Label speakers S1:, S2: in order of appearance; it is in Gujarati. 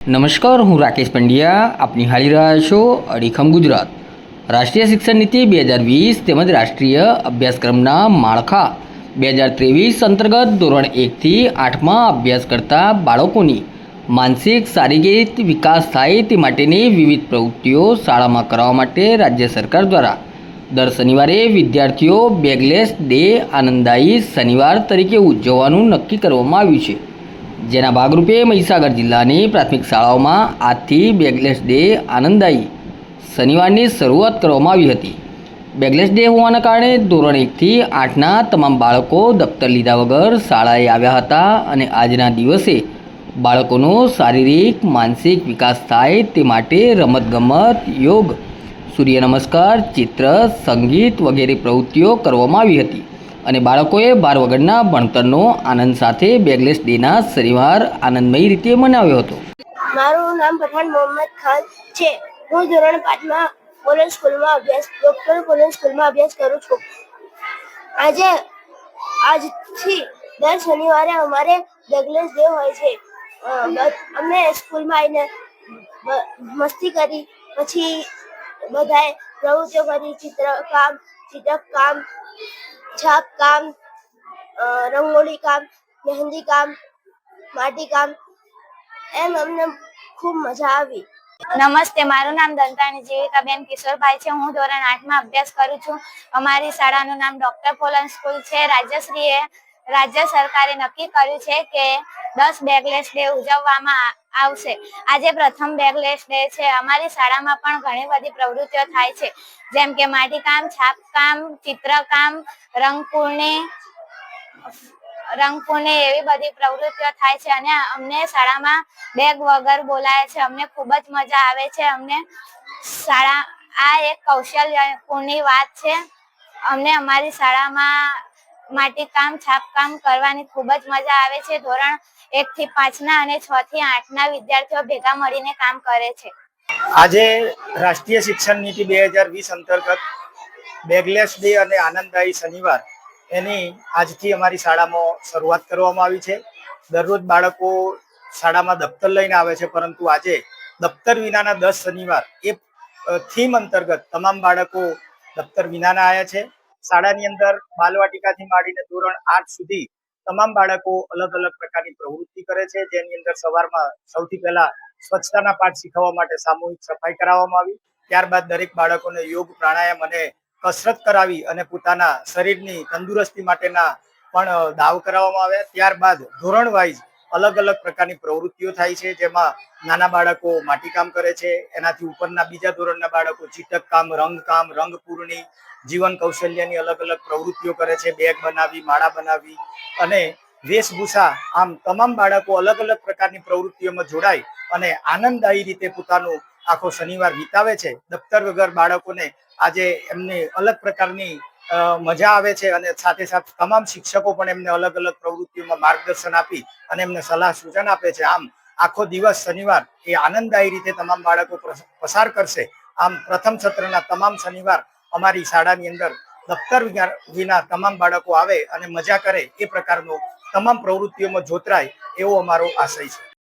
S1: નમસ્કાર, હું રાકેશ પંડ્યા. આપ નિહાળી રહ્યા છો અડીખમ ગુજરાત. રાષ્ટ્રીય શિક્ષણ નીતિ બે હજાર વીસ તેમજ રાષ્ટ્રીય અભ્યાસક્રમના માળખા. બે હજાર ત્રેવીસ અંતર્ગત ધોરણ એકથી આઠમાં અભ્યાસ કરતા બાળકોની માનસિક, શારીરિક વિકાસ થાય તે માટેની વિવિધ પ્રવૃત્તિઓ શાળામાં કરવા માટે રાજ્ય સરકાર દ્વારા દર શનિવારે વિદ્યાર્થીઓ બેગલેસ ડે આનંદદાયી શનિવાર તરીકે ઉજવવાનું નક્કી કરવામાં આવ્યું છે. જેના ભાગરૂપે મહીસાગર જિલ્લાની પ્રાથમિક શાળાઓમાં આજથી બેગલેસ ડે આનંદદાયી શનિવારની શરૂઆત કરવામાં આવી હતી. બેગલેસ ડે હોવાના કારણે ધોરણ એકથી આઠના તમામ બાળકો દફતર લીધા વગર શાળાએ આવ્યા હતા અને આજના દિવસે બાળકોનો શારીરિક, માનસિક વિકાસ થાય તે માટે રમતગમત, યોગ, સૂર્ય નમસ્કાર, ચિત્ર, સંગીત વગેરે પ્રવૃત્તિઓ કરવામાં આવી હતી. અને બાળકોએ બાર વગરના ભણતરનો આનંદ સાથે બેગલેસ ડેના શનિવાર આનંદમય રીતે મનાવ્યો હતો.
S2: મારું નામ પઠાણ મોહમ્મદ ખાન છે. હું ધોરણ પાંચમાં કોલેજ સ્કૂલમાં અભ્યાસ ડોક્ટર કોલેજ સ્કૂલમાં અભ્યાસ કરું છું. આજે, આજથી દર શનિવારે અમારે બેગલેસ ડે હોય છે. અમે સ્કૂલમાં આવીને મસ્તી કરી, પછી બધાએ પ્રવૃત્તિઓ કરી ચિત્રકામ ચિત્રકામ છાપકામ કામ રંગોળી કામ, મહેંદી કામ, માટી કામ, એમ અમને ખૂબ મજા આવી.
S3: નમસ્તે, મારું નામ દંતાણી જીવિકાબેન કિશોરભાઈ છે. હું ધોરણ આઠમાં અભ્યાસ કરું છું. અમારી શાળાનું નામ ડોક્ટર પોલન સ્કૂલ છે. રાજ્યશ્રીએ રાજ્ય સરકારે નક્કી કર્યું છે કે દસ બેગલેસ ડે ઉજવવામાં આવશે. આજે પ્રથમ બેગલેસ ડે છે. અમારી શાળામાં પણ ઘણી બધી પ્રવૃત્તિઓ થાય છે. જેમ કે માટીકામ, છાપકામ, ચિત્રકામ, રંગપૂર્ણી રંગપૂર્ણી એવી બધી પ્રવૃત્તિઓ થાય છે અને અમને શાળામાં બેગ વગર બોલાય છે. અમને ખૂબ જ મજા આવે છે. અમને શાળા આ એક કૌશલ્યપૂર્ણની વાત છે. અમને અમારી શાળામાં માટીકામ છાપકામ કરવાની ખૂબ જ મજા આવે છે. ધોરણ એક થી પાંચના અને છ થી આઠના વિદ્યાર્થીઓ ભેગા મળીને કામ કરે છે.
S4: આજે રાષ્ટ્રીય શિક્ષણ નીતિ બે હજાર વીસ અંતર્ગત બેગલેસ ડે અને આનંદદાયી શનિવાર એની આજથી અમારી શાળામાં શરૂઆત કરવામાં આવી છે. દરરોજ બાળકો શાળામાં દફતર લઈને આવે છે, પરંતુ આજે દફતર વિનાના દસ શનિવાર એ થીમ અંતર્ગત તમામ બાળકો દફતર વિનાના આવ્યા છે. શાળાની અંદર બાલવાટિકાથી માંડીને ધોરણ આઠ સુધી તમામ બાળકો અલગ અલગ પ્રકારની પ્રવૃત્તિ કરે છે. જેની અંદર સવારમાં સૌથી પહેલા સ્વચ્છતાના પાઠ શીખવવા માટે સામૂહિક સફાઈ કરાવવામાં આવી. ત્યારબાદ દરેક બાળકોને યોગ, પ્રાણાયામ અને કસરત કરાવી અને પોતાના શરીરની તંદુરસ્તી માટેના પણ દાવ કરાવવામાં આવ્યા. ત્યારબાદ ધોરણ વાઇઝ અલગ અલગ પ્રકારની પ્રવૃત્તિઓ થાય છે, જેમાં નાના બાળકો માટીકામ કરે છે, એનાથી ઉપરના બીજા ધોરણના બાળકો ચિતકકામ રંગકામ રંગપૂર્ણી જીવન કૌશલ્યની અલગ અલગ પ્રવૃત્તિઓ કરે છે, બેગ બનાવી, માળા બનાવી અને વેશભૂષા, આમ તમામ બાળકો અલગ અલગ પ્રકારની પ્રવૃત્તિઓમાં જોડાય અને આનંદદાયી રીતે પોતાનું આખો શનિવાર વિતાવે છે. દફતર વગર બાળકોને આજે એમને અલગ પ્રકારની મજા આવે છે અને સાથે સાથે તમામ શિક્ષકો પણ એમને અલગ અલગ પ્રવૃત્તિઓમાં માર્ગદર્શન આપી અને એમને સલાહ સૂચન આપે છે. આમ આખો દિવસ શનિવાર એ આનંદદાયી રીતે તમામ બાળકો પસાર કરશે. આમ પ્રથમ સત્રના તમામ શનિવાર અમારી શાળાની અંદર દફતર વિના- તમામ બાળકો આવે અને મજા કરે એ પ્રકારનો તમામ પ્રવૃત્તિઓમાં જોતરાય એવો અમારો આશય છે.